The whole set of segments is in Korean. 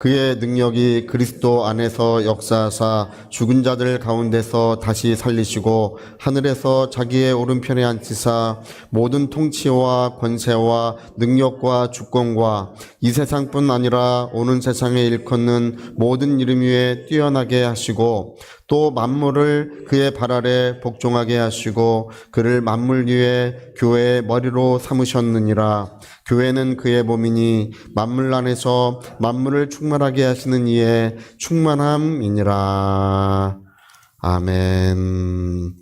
그의 능력이 그리스도 안에서 역사하사 죽은 자들 가운데서 다시 살리시고 하늘에서 자기의 오른편에 앉히사 모든 통치와 권세와 능력과 주권과 이 세상뿐 아니라 오는 세상에 일컫는 모든 이름 위에 뛰어나게 하시고 또 만물을 그의 발 아래 복종하게 하시고 그를 만물 위에 교회의 머리로 삼으셨느니라 교회는 그의 몸이니 만물 안에서 만물을 충만하게 하시는 이의 충만함이니라 아멘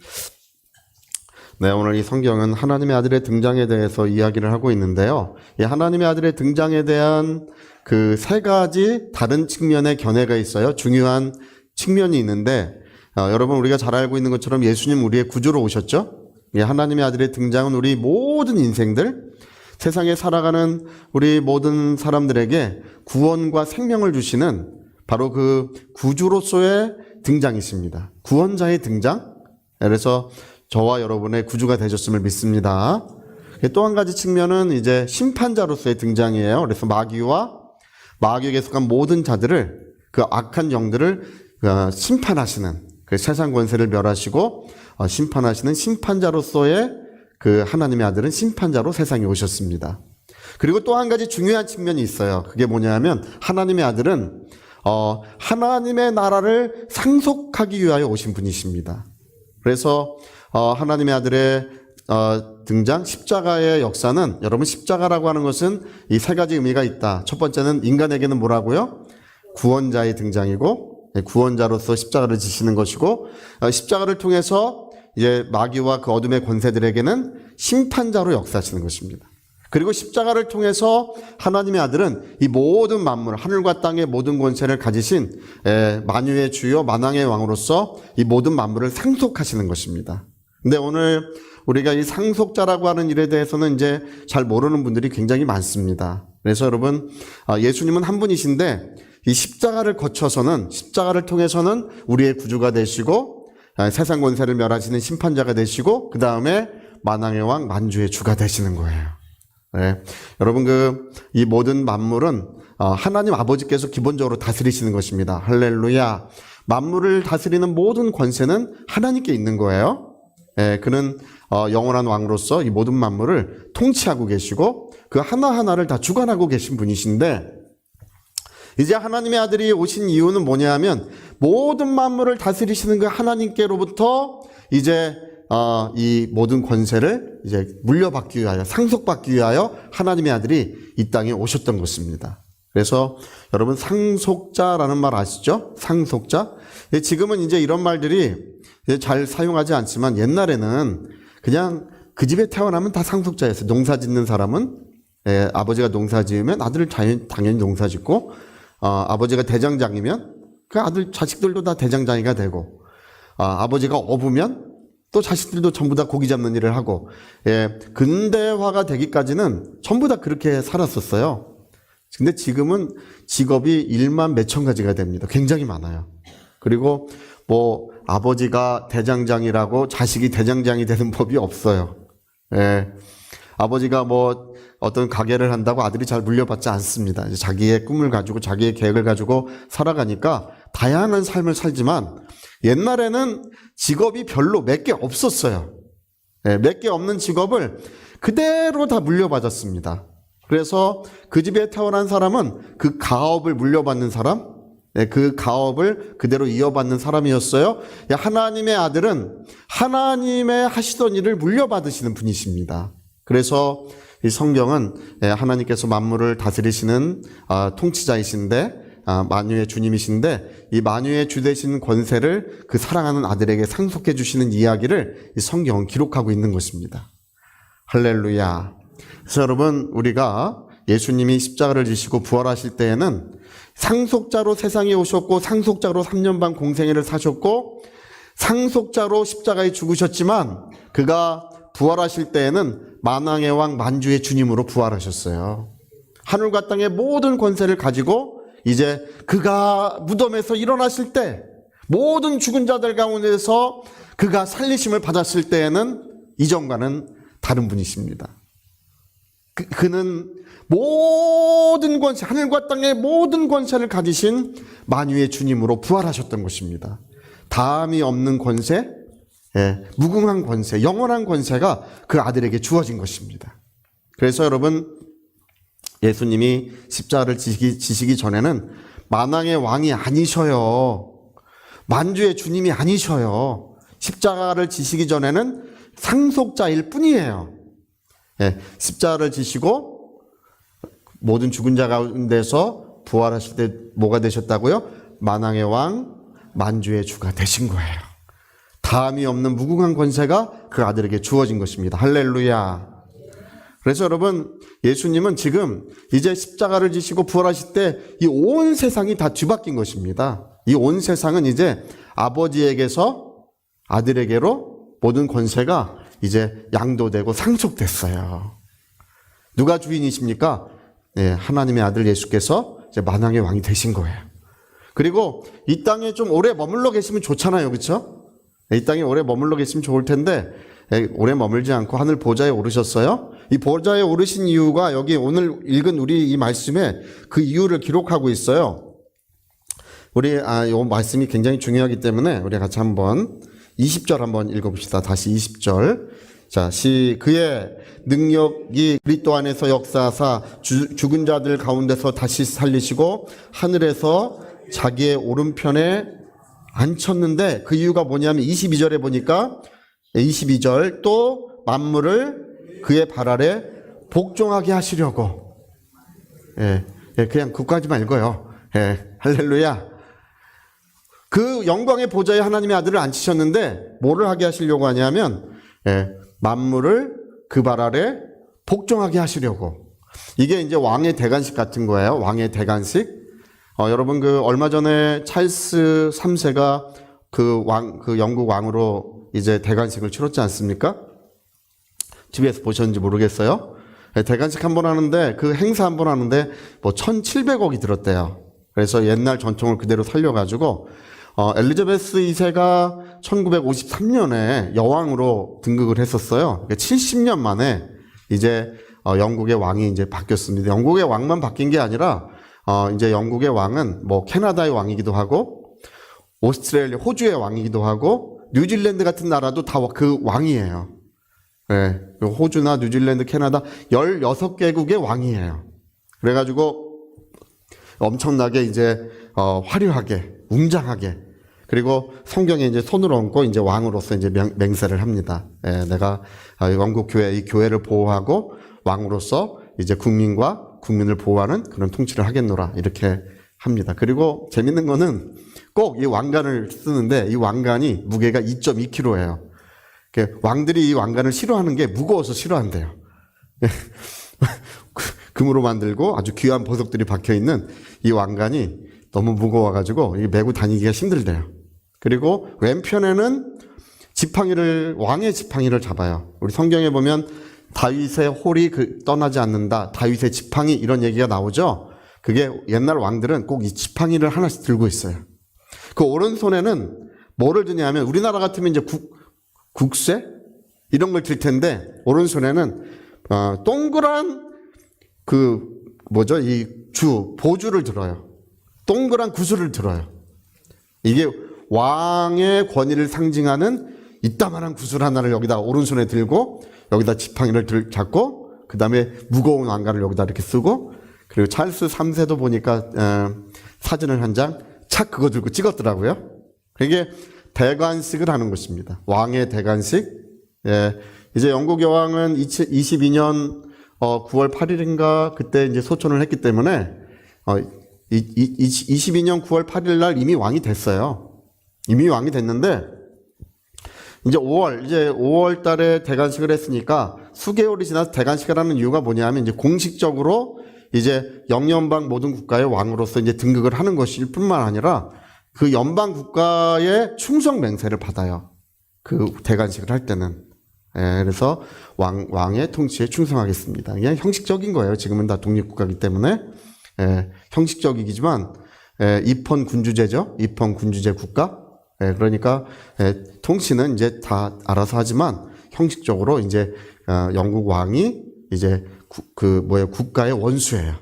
네, 오늘 이 성경은 하나님의 아들의 등장에 대해서 이야기를 하고 있는데요. 이 하나님의 아들의 등장에 대한 그 세 가지 다른 측면의 견해가 있어요. 중요한 측면이 있는데, 어, 여러분 우리가 잘 알고 있는 것처럼 예수님 우리의 구주로 오셨죠? 이 하나님의 아들의 등장은 우리 모든 인생들, 세상에 살아가는 우리 모든 사람들에게 구원과 생명을 주시는 바로 그 구주로서의 등장이십니다. 구원자의 등장? 그래서 저와 여러분의 구주가 되셨음을 믿습니다. 또 한 가지 측면은 이제 심판자로서의 등장이에요. 그래서 마귀와 마귀에게 속한 모든 자들을 그 악한 영들을 어, 심판하시는 그 세상 권세를 멸하시고 어, 심판하시는 심판자로서의 그 하나님의 아들은 심판자로 세상에 오셨습니다. 그리고 또 한 가지 중요한 측면이 있어요. 그게 뭐냐면 하나님의 아들은 어, 하나님의 나라를 상속하기 위하여 오신 분이십니다. 그래서 어, 하나님의 아들의 어, 등장 십자가의 역사는 여러분 십자가라고 하는 것은 이 세 가지 의미가 있다. 첫 번째는 인간에게는 뭐라고요? 구원자의 등장이고 네, 구원자로서 십자가를 지시는 것이고 어, 십자가를 통해서 이제 마귀와 그 어둠의 권세들에게는 심판자로 역사하시는 것입니다. 그리고 십자가를 통해서 하나님의 아들은 이 모든 만물, 하늘과 땅의 모든 권세를 가지신 에, 만유의 주요 만왕의 왕으로서 이 모든 만물을 상속하시는 것입니다. 근데 오늘 우리가 이 상속자라고 하는 일에 대해서는 이제 잘 모르는 분들이 굉장히 많습니다. 그래서 여러분, 아, 예수님은 한 분이신데 이 십자가를 거쳐서는, 십자가를 통해서는 우리의 구주가 되시고 아, 세상 권세를 멸하시는 심판자가 되시고 그 다음에 만왕의 왕 만주의 주가 되시는 거예요. 네. 여러분 그 이 모든 만물은 어, 하나님 아버지께서 기본적으로 다스리시는 것입니다. 할렐루야. 만물을 다스리는 모든 권세는 하나님께 있는 거예요. 예, 그는 어, 영원한 왕으로서 이 모든 만물을 통치하고 계시고 그 하나하나를 다 주관하고 계신 분이신데 이제 하나님의 아들이 오신 이유는 뭐냐 하면 모든 만물을 다스리시는 그 하나님께로부터 이제 어, 이 모든 권세를 이제 물려받기 위하여 상속받기 위하여 하나님의 아들이 이 땅에 오셨던 것입니다. 그래서 여러분 상속자라는 말 아시죠? 상속자. 예, 지금은 이제 이런 말들이 이제 잘 사용하지 않지만 옛날에는 그냥 그 집에 태어나면 다 상속자였어요. 농사 짓는 사람은 예, 아버지가 농사 지으면 아들 당연히, 당연히 농사 짓고 어, 아버지가 대장장이면 그 아들 자식들도 다 대장장이가 되고 어, 아버지가 어부면 또 자식들도 전부 다 고기 잡는 일을 하고 예, 근대화가 되기까지는 전부 다 그렇게 살았었어요. 근데 지금은 직업이 일만 몇천 가지가 됩니다. 굉장히 많아요. 그리고 뭐 아버지가 대장장이라고 자식이 대장장이 되는 법이 없어요. 예. 아버지가 뭐 어떤 가게를 한다고 아들이 잘 물려받지 않습니다. 자기의 꿈을 가지고 자기의 계획을 가지고 살아가니까 다양한 삶을 살지만 옛날에는 직업이 별로 몇 개 없었어요. 예, 몇개 없는 직업을 그대로 다 물려받았습니다. 그래서 그 집에 태어난 사람은 그 가업을 물려받는 사람, 네, 그 가업을 그대로 이어받는 사람이었어요. 하나님의 아들은 하나님의 하시던 일을 물려받으시는 분이십니다. 그래서 이 성경은 예, 하나님께서 만물을 다스리시는 아, 통치자이신데 아, 만유의 주님이신데 이 만유의 주 되신 권세를 그 사랑하는 아들에게 상속해 주시는 이야기를 이 성경은 기록하고 있는 것입니다. 할렐루야. 그래서 여러분 우리가 예수님이 십자가를 지시고 부활하실 때에는 상속자로 세상에 오셨고 상속자로 3년 반 공생애를 사셨고 상속자로 십자가에 죽으셨지만 그가 부활하실 때에는 만왕의 왕 만주의 주님으로 부활하셨어요. 하늘과 땅의 모든 권세를 가지고 이제 그가 무덤에서 일어나실 때 모든 죽은 자들 가운데서 그가 살리심을 받았을 때에는 이전과는 다른 분이십니다. 그, 그는 모든 권세, 하늘과 땅의 모든 권세를 가지신 만유의 주님으로 부활하셨던 것입니다. 다음이 없는 권세, 예, 무궁한 권세, 영원한 권세가 그 아들에게 주어진 것입니다. 그래서 여러분, 예수님이 십자가를 지시기, 지시기 전에는 만왕의 왕이 아니셔요. 만주의 주님이 아니셔요. 십자가를 지시기 전에는 상속자일 뿐이에요. 예, 십자가를 지시고 모든 죽은 자 가운데서 부활하실 때 뭐가 되셨다고요? 만왕의 왕, 만주의 주가 되신 거예요. 다음이 없는 무궁한 권세가 그 아들에게 주어진 것입니다. 할렐루야. 그래서 여러분, 예수님은 지금 이제 십자가를 지시고 부활하실 때 이 온 세상이 다 뒤바뀐 것입니다. 이 온 세상은 이제 아버지에게서 아들에게로 모든 권세가 이제 양도되고 상속됐어요. 누가 주인이십니까? 네, 하나님의 아들 예수께서 이제 만왕의 왕이 되신 거예요. 그리고 이 땅에 좀 오래 머물러 계시면 좋잖아요. 그렇죠? 이 땅에 오래 머물러 계시면 좋을 텐데 예, 오래 머물지 않고 하늘 보좌에 오르셨어요. 이 보좌에 오르신 이유가 여기 오늘 읽은 우리 이 말씀에 그 이유를 기록하고 있어요. 우리 아, 요 말씀이 굉장히 중요하기 때문에 우리 같이 한번 20절 한번 읽어봅시다. 다시 20절. 자, 시 그의 능력이 그리스도 안에서 역사하사 주, 죽은 자들 가운데서 다시 살리시고 하늘에서 자기의 오른편에 앉혔는데 그 이유가 뭐냐면 22절에 보니까 22절 또 만물을 그의 발 아래 복종하게 하시려고 예, 예 그냥 그까지만 읽어요. 예, 할렐루야. 그 영광의 보좌에 하나님의 아들을 앉히셨는데 뭐를 하게 하시려고 하냐면 예, 만물을 그 발 아래 복종하게 하시려고 이게 이제 왕의 대관식 같은 거예요. 왕의 대관식. 어, 여러분 그 얼마 전에 찰스 3세가 그 왕, 그 영국 왕으로 이제 대관식을 치렀지 않습니까? TV에서 보셨는지 모르겠어요. 예, 대관식 한 번 하는데 그 행사 한 번 하는데 뭐 1,700억이 들었대요. 그래서 옛날 전통을 그대로 살려가지고 어, 엘리자베스 2세가 1953년에 여왕으로 등극을 했었어요. 70년 만에 이제 어, 영국의 왕이 이제 바뀌었습니다. 영국의 왕만 바뀐 게 아니라 어, 이제 영국의 왕은 뭐 캐나다의 왕이기도 하고 오스트레일리아, 호주의 왕이기도 하고 뉴질랜드 같은 나라도 다 그 왕이에요. 네, 호주나 뉴질랜드, 캐나다 16개국의 왕이에요. 그래가지고 엄청나게 이제 어, 화려하게, 웅장하게 그리고 성경에 이제 손을 얹고 이제 왕으로서 이제 명, 맹세를 합니다. 예, 내가 아, 영국 교회 이 교회를 보호하고 왕으로서 이제 국민과 국민을 보호하는 그런 통치를 하겠노라 이렇게 합니다. 그리고 재밌는 거는 꼭 이 왕관을 쓰는데 이 왕관이 무게가 2.2kg예요. 왕들이 이 왕관을 싫어하는 게 무거워서 싫어한대요. 금으로 만들고 아주 귀한 보석들이 박혀 있는 이 왕관이 너무 무거워가지고 메고 다니기가 힘들대요. 그리고 왼편에는 지팡이를 왕의 지팡이를 잡아요. 우리 성경에 보면 다윗의 홀이 그 떠나지 않는다. 다윗의 지팡이 이런 얘기가 나오죠. 그게 옛날 왕들은 꼭 이 지팡이를 하나씩 들고 있어요. 그 오른손에는 뭐를 드냐면 우리나라 같으면 이제 국, 국쇠 이런 걸 들 텐데 오른손에는 어, 동그란 그 뭐죠 이 주 보주를 들어요. 동그란 구슬을 들어요. 이게 왕의 권위를 상징하는 이따만한 구슬 하나를 여기다 오른손에 들고 여기다 지팡이를 들, 잡고 그 다음에 무거운 왕관을 여기다 이렇게 쓰고 그리고 찰스 3세도 보니까 어, 사진을 한 장 착 그거 들고 찍었더라고요. 이게 대관식을 하는 것입니다. 왕의 대관식. 예, 이제 영국 여왕은 22년 어, 9월 8일인가 그때 이제 소천을 했기 때문에 어, 이, 이, 22년 9월 8일 날 이미 왕이 됐어요. 이미 왕이 됐는데 이제 5월 이제 5월 달에 대관식을 했으니까 수개월이 지나서 대관식을 하는 이유가 뭐냐면 이제 공식적으로 이제 영연방 모든 국가의 왕으로서 이제 등극을 하는 것일 뿐만 아니라 그 연방 국가의 충성 맹세를 받아요. 그 대관식을 할 때는. 예, 그래서 왕, 왕의 통치에 충성하겠습니다. 그냥 형식적인 거예요. 지금은 다 독립국가이기 때문에. 예, 형식적이지만, 예, 입헌 군주제죠. 입헌 군주제 국가. 예, 그러니까, 예, 통치는 이제 다 알아서 하지만, 형식적으로 이제, 어, 영국 왕이 이제 구- 그 뭐예요 국가의 원수예요.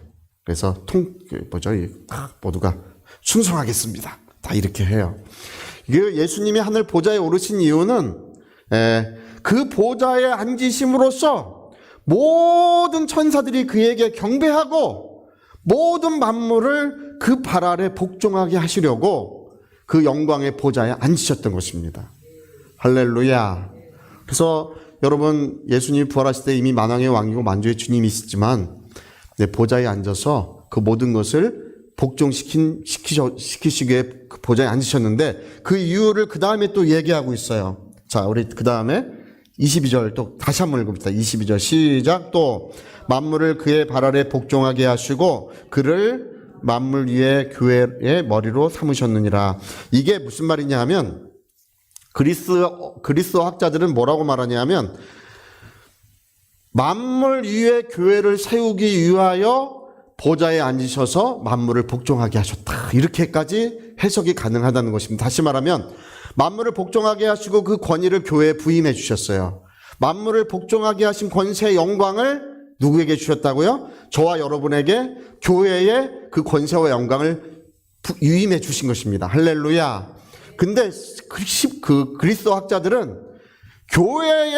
그래서 통그 뭐죠 이 모두가 충성하겠습니다. 다 이렇게 해요. 그 예수님이 하늘 보좌에 오르신 이유는 에, 그 보좌에 앉으심으로써 모든 천사들이 그에게 경배하고 모든 만물을 그 발 아래 복종하게 하시려고 그 영광의 보좌에 앉으셨던 것입니다. 할렐루야. 그래서 여러분 예수님이 부활하실 때 이미 만왕의 왕이고 만주의 주님이시지만 네, 보좌에 앉아서 그 모든 것을 복종시킨 시키셔, 시키시기에 그 보좌에 앉으셨는데 그 이유를 그 다음에 또 얘기하고 있어요. 자, 우리 그 다음에 22절 또 다시 한번 읽읍시다. 22절 시작 또 만물을 그의 발 아래 복종하게 하시고 그를 만물 위에 교회의 머리로 삼으셨느니라. 이게 무슨 말이냐 하면 그리스 그리스 학자들은 뭐라고 말하냐면 만물 위에 교회를 세우기 위하여 보좌에 앉으셔서 만물을 복종하게 하셨다. 이렇게까지 해석이 가능하다는 것입니다. 다시 말하면 만물을 복종하게 하시고 그 권위를 교회에 부임해 주셨어요. 만물을 복종하게 하신 권세의 영광을 누구에게 주셨다고요? 저와 여러분에게 교회의 그 권세와 영광을 부- 유임해 주신 것입니다. 할렐루야. 근데 그리스- 그 그리스도 학자들은 교회에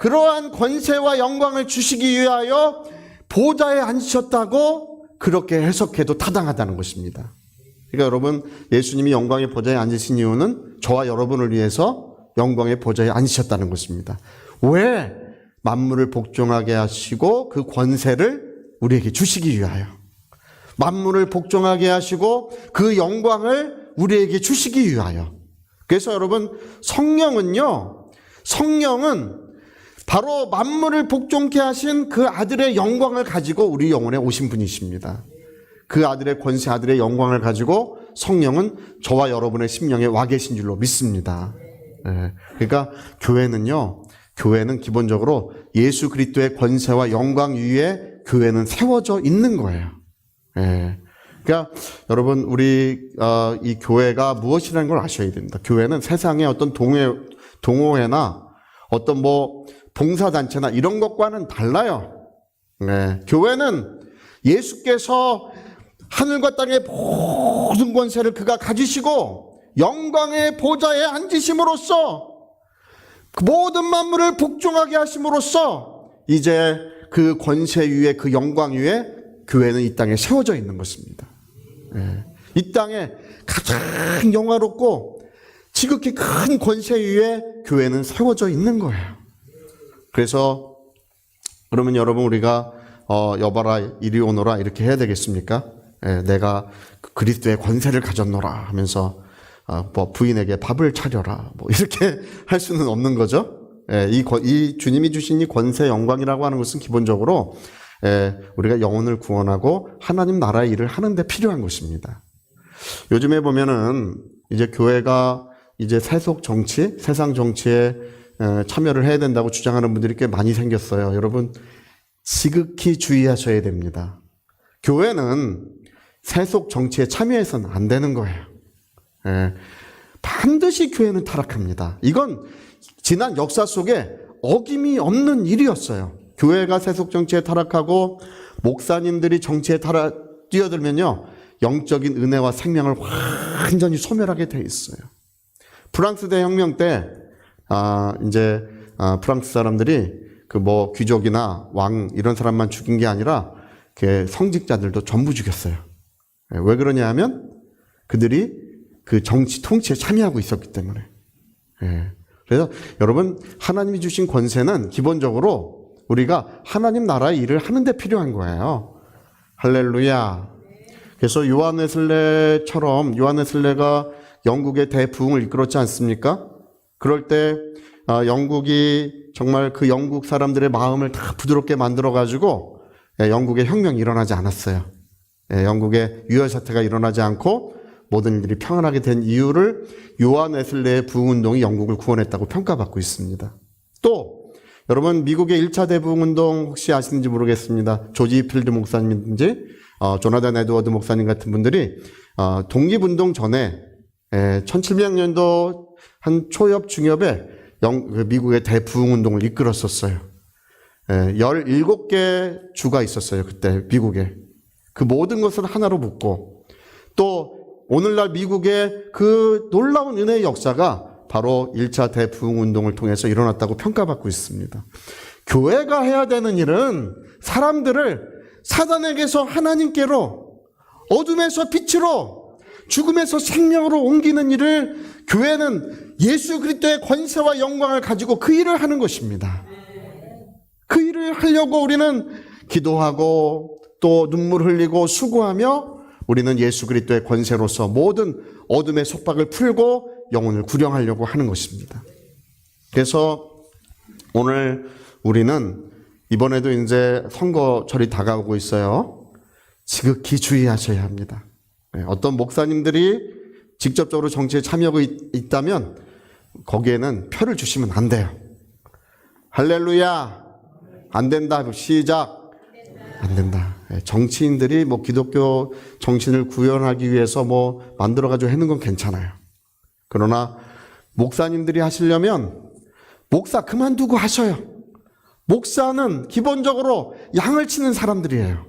그러한 권세와 영광을 주시기 위하여 보좌에 앉으셨다고 그렇게 해석해도 타당하다는 것입니다. 그러니까 여러분 예수님이 영광의 보좌에 앉으신 이유는 저와 여러분을 위해서 영광의 보좌에 앉으셨다는 것입니다. 왜 만물을 복종하게 하시고 그 권세를 우리에게 주시기 위하여 만물을 복종하게 하시고 그 영광을 우리에게 주시기 위하여. 그래서 여러분 성령은요. 성령은 바로 만물을 복종케 하신 그 아들의 영광을 가지고 우리 영혼에 오신 분이십니다. 그 아들의 권세, 아들의 영광을 가지고 성령은 저와 여러분의 심령에 와 계신 줄로 믿습니다. 예. 그러니까 교회는요, 교회는 기본적으로 예수 그리스도의 권세와 영광 위에 교회는 세워져 있는 거예요. 예. 그러니까 여러분 우리 어, 이 교회가 무엇이라는 걸 아셔야 됩니다. 교회는 세상의 어떤 동회 동호회나 어떤 뭐 봉사 단체나 이런 것과는 달라요. 네. 교회는 예수께서 하늘과 땅의 모든 권세를 그가 가지시고 영광의 보좌에 앉으심으로써 그 모든 만물을 복종하게 하심으로써 이제 그 권세 위에 그 영광 위에 교회는 이 땅에 세워져 있는 것입니다. 예. 이 땅에 가장 영화롭고 지극히 큰 권세 위에 교회는 세워져 있는 거예요. 그래서 그러면 여러분 우리가 어, 여봐라 이리 오너라 이렇게 해야 되겠습니까? 예, 내가 그 그리스도의 권세를 가졌노라 하면서 어, 뭐 부인에게 밥을 차려라 뭐 이렇게 할 수는 없는 거죠. 예, 이, 권- 이 주님이 주신 이 권세 영광이라고 하는 것은 기본적으로 예, 우리가 영혼을 구원하고 하나님 나라의 일을 하는데 필요한 것입니다. 요즘에 보면은 이제 교회가 이제 세속 정치, 세상 정치에 에, 참여를 해야 된다고 주장하는 분들이 꽤 많이 생겼어요. 여러분 지극히 주의하셔야 됩니다. 교회는 세속 정치에 참여해서는 안 되는 거예요. 예. 반드시 교회는 타락합니다. 이건 지난 역사 속에 어김이 없는 일이었어요. 교회가 세속 정치에 타락하고 목사님들이 정치에 타락 뛰어들면요 영적인 은혜와 생명을 완전히 소멸하게 돼 있어요. 프랑스 대혁명 때 아, 이제 아, 프랑스 사람들이 그 뭐 귀족이나 왕 이런 사람만 죽인 게 아니라 그 성직자들도 전부 죽였어요. 예, 왜 그러냐 하면 그들이 그 정치 통치에 참여하고 있었기 때문에. 예. 그래서 여러분 하나님이 주신 권세는 기본적으로 우리가 하나님 나라의 일을 하는데 필요한 거예요. 할렐루야. 그래서 요한 웨슬레처럼 요한 웨슬레가 영국의 대부흥을 이끌었지 않습니까? 그럴 때 아, 영국이 정말 그 영국 사람들의 마음을 다 부드럽게 만들어 가지고 예, 영국의 혁명이 일어나지 않았어요. 예, 영국의 유혈 사태가 일어나지 않고 모든 일들이 평안하게 된 이유를 요한 웨슬레의 부흥 운동이 영국을 구원했다고 평가받고 있습니다. 또 여러분 미국의 1차 대부흥 운동 혹시 아시는지 모르겠습니다. 조지 필드 목사님인지 어, 조나단 에드워드 목사님 같은 분들이 어, 독립운동 전에 에, 1700년도 한 초엽 중엽에 영, 그 미국의 대부흥 운동을 이끌었었어요. 예, 17개 주가 있었어요. 그때 미국에. 그 모든 것을 하나로 묶고 또 오늘날 미국의 그 놀라운 은혜의 역사가 바로 1차 대부흥 운동을 통해서 일어났다고 평가받고 있습니다. 교회가 해야 되는 일은 사람들을 사단에게서 하나님께로 어둠에서 빛으로 죽음에서 생명으로 옮기는 일을 교회는 예수 그리스도의 권세와 영광을 가지고 그 일을 하는 것입니다. 그 일을 하려고 우리는 기도하고 또 눈물 흘리고 수고하며 우리는 예수 그리스도의 권세로서 모든 어둠의 속박을 풀고 영혼을 구령하려고 하는 것입니다. 그래서 오늘 우리는 이번에도 이제 선거철이 다가오고 있어요. 지극히 주의하셔야 합니다. 네, 어떤 목사님들이 직접적으로 정치에 참여하고 있, 있다면 거기에는 표를 주시면 안 돼요. 할렐루야. 안 된다. 시작. 안 된다. 예, 정치인들이 뭐 기독교 정신을 구현하기 위해서 뭐 만들어가지고 하는 건 괜찮아요. 그러나 목사님들이 하시려면 목사 그만두고 하셔요. 목사는 기본적으로 양을 치는 사람들이에요.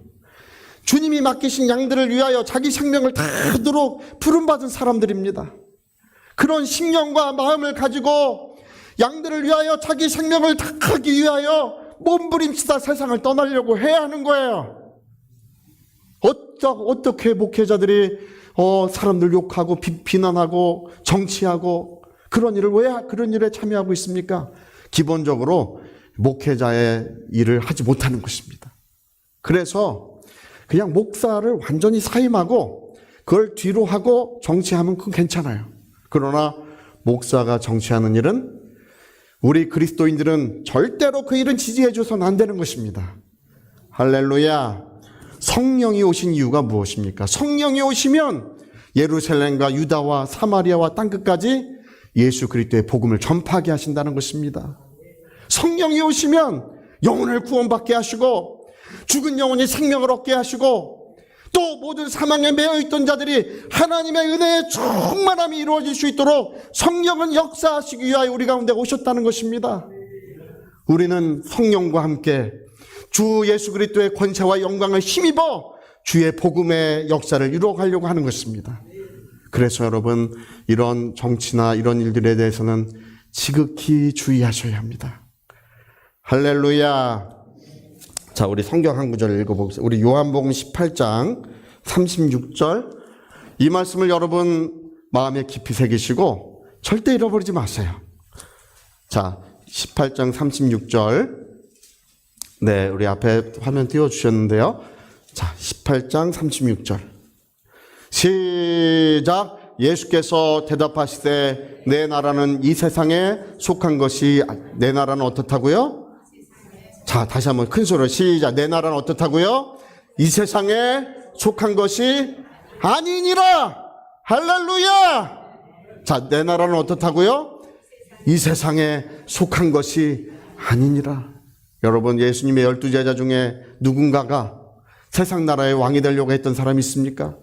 주님이 맡기신 양들을 위하여 자기 생명을 다하도록 부름받은 사람들입니다. 그런 신령과 마음을 가지고 양들을 위하여 자기 생명을 다하기 위하여 몸부림치다 세상을 떠나려고 해야 하는 거예요. 어떻게 목회자들이 어, 사람들 욕하고 비, 비난하고 정치하고 그런 일을 왜 그런 일에 참여하고 있습니까? 기본적으로 목회자의 일을 하지 못하는 것입니다. 그래서 그냥 목사를 완전히 사임하고 그걸 뒤로 하고 정치하면 그건 괜찮아요. 그러나 목사가 정치하는 일은 우리 그리스도인들은 절대로 그 일은 지지해 줘서는 안 되는 것입니다. 할렐루야. 성령이 오신 이유가 무엇입니까? 성령이 오시면 예루살렘과 유다와 사마리아와 땅끝까지 예수 그리스도의 복음을 전파하게 하신다는 것입니다. 성령이 오시면 영혼을 구원받게 하시고 죽은 영혼이 생명을 얻게 하시고 또 모든 사망에 매여 있던 자들이 하나님의 은혜의 충만함이 이루어질 수 있도록 성령은 역사하시기 위하여 우리 가운데 오셨다는 것입니다. 우리는 성령과 함께 주 예수 그리스도의 권세와 영광을 힘입어 주의 복음의 역사를 이루어가려고 하는 것입니다. 그래서 여러분 이런 정치나 이런 일들에 대해서는 지극히 주의하셔야 합니다. 할렐루야. 자, 우리 성경 한 구절 읽어보겠습니다. 우리 요한복음 18장 36절. 이 말씀을 여러분 마음에 깊이 새기시고 절대 잃어버리지 마세요. 자, 18장 36절. 네, 우리 앞에 화면 띄워주셨는데요. 자, 18장 36절. 시작. 예수께서 대답하시되 내 나라는 이 세상에 속한 것이 내 나라는 어떻다고요? 자, 다시 한번 큰 소리로 시작. 내 나라는 어떻다고요? 이 세상에 속한 것이 아니니라. 할렐루야. 자, 내 나라는 어떻다고요? 이 세상에 속한 것이 아니니라. 여러분, 예수님의 열두 제자 중에 누군가가 세상 나라의 왕이 되려고 했던 사람이 있습니까?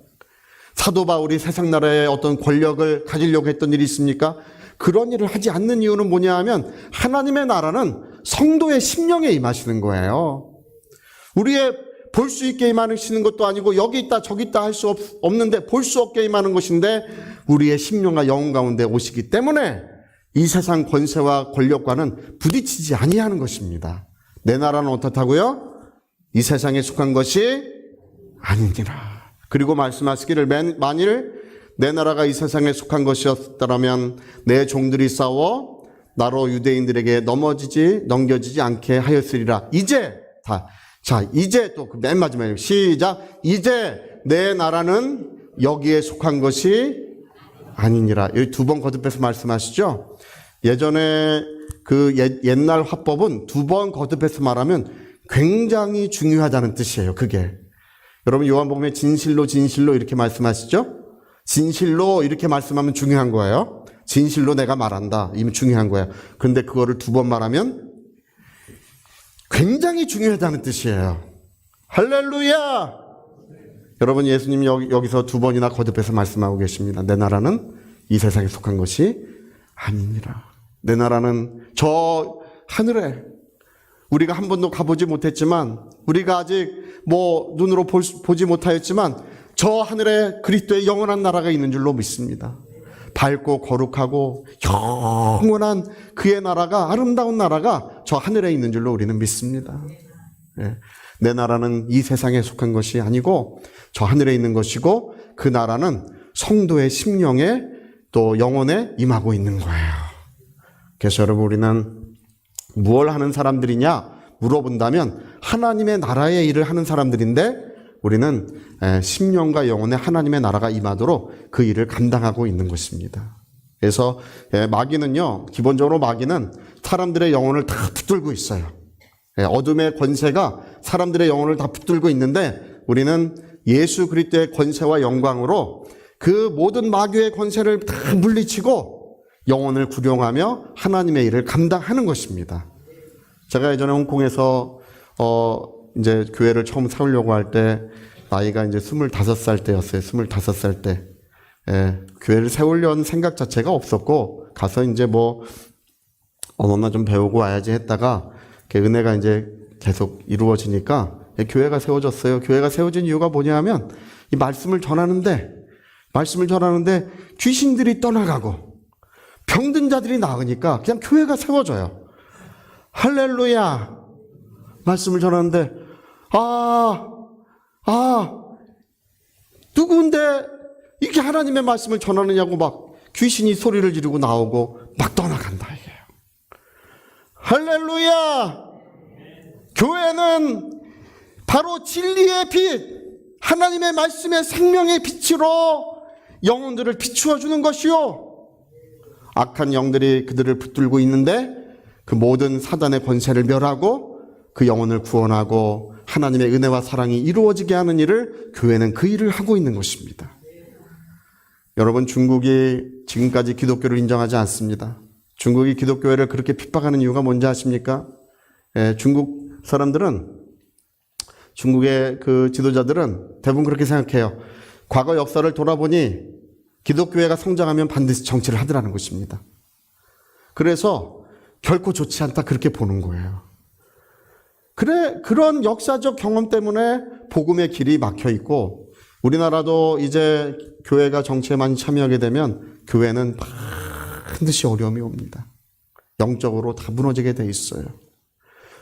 사도 바울이 세상 나라의 어떤 권력을 가지려고 했던 일이 있습니까? 그런 일을 하지 않는 이유는 뭐냐 하면 하나님의 나라는 성도의 심령에 임하시는 거예요. 우리의 볼 수 있게 임하시는 것도 아니고 여기 있다 저기 있다 할 수 없는데 볼 수 없게 임하는 것인데 우리의 심령과 영혼 가운데 오시기 때문에 이 세상 권세와 권력과는 부딪히지 아니하는 것입니다. 내 나라는 어떻다고요? 이 세상에 속한 것이 아니니라. 그리고 말씀하시기를 만일 내 나라가 이 세상에 속한 것이었다면 내 종들이 싸워 나로 유대인들에게 넘어지지 넘겨지지 않게 하였으리라. 이제 다. 자, 이제 또 맨 마지막에 시작. 이제 내 나라는 여기에 속한 것이 아니니라. 여기 두 번 거듭해서 말씀하시죠. 예전에 그 옛, 옛날 화법은 두 번 거듭해서 말하면 굉장히 중요하다는 뜻이에요. 그게. 여러분 요한복음에 진실로 진실로 이렇게 말씀하시죠? 진실로 이렇게 말씀하면 중요한 거예요. 진실로 내가 말한다. 이면 중요한 거야. 근데 그거를 두 번 말하면 굉장히 중요하다는 뜻이에요. 할렐루야! 여러분 예수님 여기, 여기서 두 번이나 거듭해서 말씀하고 계십니다. 내 나라는 이 세상에 속한 것이 아니니라. 내 나라는 저 하늘에 우리가 한 번도 가보지 못했지만 우리가 아직 뭐 눈으로 볼 수- 보지 못하였지만 저 하늘에 그리스도의 영원한 나라가 있는 줄로 믿습니다. 밝고 거룩하고 영원한 그의 나라가 아름다운 나라가 저 하늘에 있는 줄로 우리는 믿습니다. 예. 내 나라는 이 세상에 속한 것이 아니고 저 하늘에 있는 것이고 그 나라는 성도의 심령에 또 영혼에 임하고 있는 거예요. 그래서 여러분 우리는 무엇을 하는 사람들이냐 물어본다면 하나님의 나라의 일을 하는 사람들인데 우리는 에, 심령과 영혼의 하나님의 나라가 임하도록 그 일을 감당하고 있는 것입니다. 그래서 예, 마귀는요 기본적으로 마귀는 사람들의 영혼을 다 붙들고 있어요. 예, 어둠의 권세가 사람들의 영혼을 다 붙들고 있는데 우리는 예수 그리스도의 권세와 영광으로 그 모든 마귀의 권세를 다 물리치고 영혼을 구령하며 하나님의 일을 감당하는 것입니다. 제가 예전에 홍콩에서 어 이제 교회를 처음 세우려고 할 때 나이가 이제 25살 때였어요. 25살 때. 예, 교회를 세우려는 생각 자체가 없었고 가서 이제 뭐 언어나 좀 배우고 와야지 했다가 은혜가 이제 계속 이루어지니까 교회가 세워졌어요. 교회가 세워진 이유가 뭐냐면 이 말씀을 전하는데 말씀을 전하는데 귀신들이 떠나가고 병든 자들이 나으니까 그냥 교회가 세워져요. 할렐루야. 말씀을 전하는데 아, 아, 누구인데 이렇게 하나님의 말씀을 전하느냐고 막 귀신이 소리를 지르고 나오고 막 떠나간다 이게요. 할렐루야! 교회는 바로 진리의 빛, 하나님의 말씀의 생명의 빛으로 영혼들을 비추어 주는 것이요. 악한 영들이 그들을 붙들고 있는데 그 모든 사단의 권세를 멸하고 그 영혼을 구원하고 하나님의 은혜와 사랑이 이루어지게 하는 일을 교회는 그 일을 하고 있는 것입니다. 여러분 중국이 지금까지 기독교를 인정하지 않습니다. 중국이 기독교회를 그렇게 핍박하는 이유가 뭔지 아십니까? 예, 중국 사람들은 중국의 그 지도자들은 대부분 그렇게 생각해요. 과거 역사를 돌아보니 기독교회가 성장하면 반드시 정치를 하더라는 것입니다. 그래서 결코 좋지 않다 그렇게 보는 거예요. 그래 그런 역사적 경험 때문에 복음의 길이 막혀 있고 우리나라도 이제 교회가 정치에 많이 참여하게 되면 교회는 반드시 어려움이 옵니다. 영적으로 다 무너지게 돼 있어요.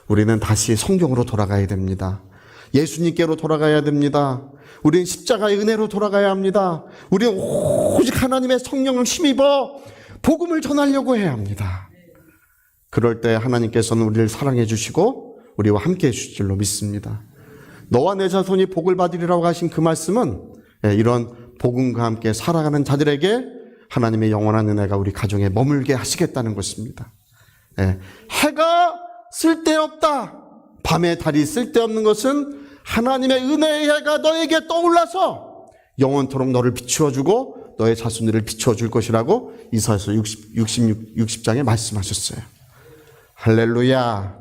우리는 다시 성경으로 돌아가야 됩니다. 예수님께로 돌아가야 됩니다. 우리는 십자가의 은혜로 돌아가야 합니다. 우리는 오직 하나님의 성령을 힘입어 복음을 전하려고 해야 합니다. 그럴 때 하나님께서는 우리를 사랑해 주시고 우리와 함께 해 주실 줄로 믿습니다. 너와 내 자손이 복을 받으리라고 하신 그 말씀은 예, 이런 복음과 함께 살아가는 자들에게 하나님의 영원한 은혜가 우리 가정에 머물게 하시겠다는 것입니다. 예, 해가 쓸데없다. 밤의 달이 쓸데없는 것은 하나님의 은혜의 해가 너에게 떠올라서 영원토록 너를 비추어 주고 너의 자손들을 비추어 줄 것이라고 이사에서 60, 66, 60장에 말씀하셨어요. 할렐루야.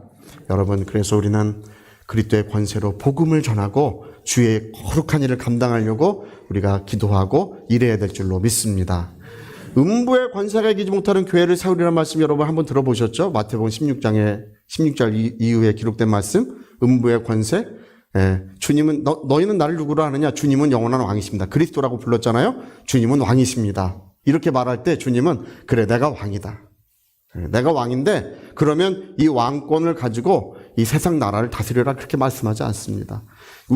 여러분, 그래서 우리는 그리스도의 권세로 복음을 전하고 주의 거룩한 일을 감당하려고 우리가 기도하고 일해야 될 줄로 믿습니다. 음부의 권세가 이기지 못하는 교회를 세우리라는 말씀 여러분 한번 들어보셨죠? 마태복음 16장에 16절 이- 이후에 기록된 말씀. 음부의 권세. 예, 주님은 너, 너희는 나를 누구로 하느냐? 주님은 영원한 왕이십니다. 그리스도라고 불렀잖아요. 주님은 왕이십니다. 이렇게 말할 때 주님은 그래 내가 왕이다. 예, 내가 왕인데 그러면 이 왕권을 가지고 이 세상 나라를 다스려라 그렇게 말씀하지 않습니다.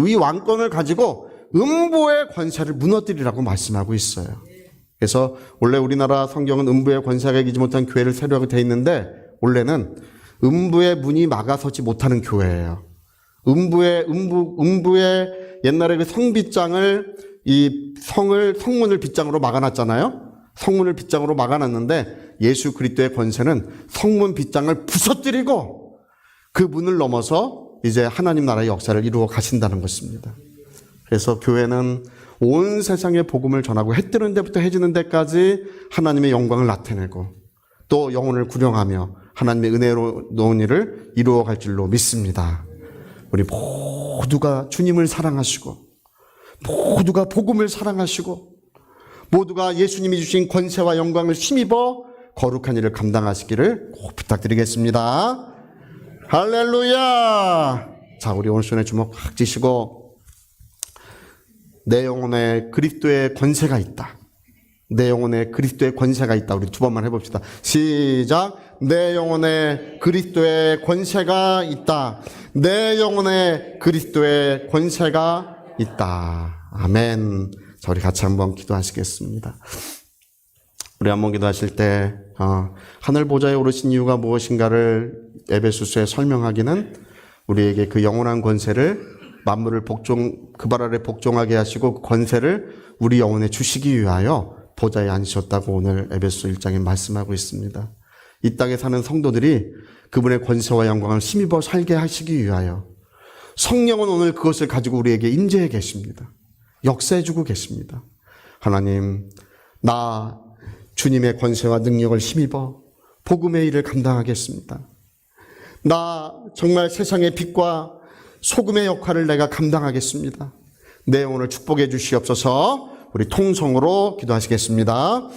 이 왕권을 가지고 음부의 권세를 무너뜨리라고 말씀하고 있어요. 그래서 원래 우리나라 성경은 음부의 권세가 이기지 못한 교회를 세우라고 돼 있는데 원래는 음부의 문이 막아서지 못하는 교회예요. 음부의 음부 음부의 옛날에 그 성빗장을 이 성을 성문을 빗장으로 막아놨잖아요. 성문을 빗장으로 막아놨는데 예수 그리스도의 권세는 성문 빗장을 부서뜨리고 그 문을 넘어서 이제 하나님 나라의 역사를 이루어 가신다는 것입니다. 그래서 교회는 온 세상에 복음을 전하고 해 뜨는 데부터 해 지는 데까지 하나님의 영광을 나타내고 또 영혼을 구령하며 하나님의 은혜로 놓은 일을 이루어 갈 줄로 믿습니다. 우리 모두가 주님을 사랑하시고 모두가 복음을 사랑하시고 모두가 예수님이 주신 권세와 영광을 힘입어 거룩한 일을 감당하시기를 꼭 부탁드리겠습니다. 할렐루야! 자, 우리 오른손에 주먹 확 쥐시고, 내 영혼에 그리스도의 권세가 있다. 내 영혼에 그리스도의 권세가 있다. 우리 두 번만 해봅시다. 시작. 내 영혼에 그리스도의 권세가 있다. 내 영혼에 그리스도의 권세가 있다. 아멘. 자, 우리 같이 한번 기도하시겠습니다. 우리 한번 기도하실 때 어, 하늘 보좌에 오르신 이유가 무엇인가를 에베소서에 설명하기는 우리에게 그 영원한 권세를 만물을 복종 그 발 아래 복종하게 하시고 그 권세를 우리 영혼에 주시기 위하여 보좌에 앉으셨다고 오늘 에베소 1장에 말씀하고 있습니다. 이 땅에 사는 성도들이 그분의 권세와 영광을 힘입어 살게 하시기 위하여 성령은 오늘 그것을 가지고 우리에게 임재해 계십니다. 역사해 주고 계십니다. 하나님, 나 주님의 권세와 능력을 힘입어 복음의 일을 감당하겠습니다. 나 정말 세상의 빛과 소금의 역할을 내가 감당하겠습니다. 내 영혼을 축복해 주시옵소서 우리 통성으로 기도하시겠습니다.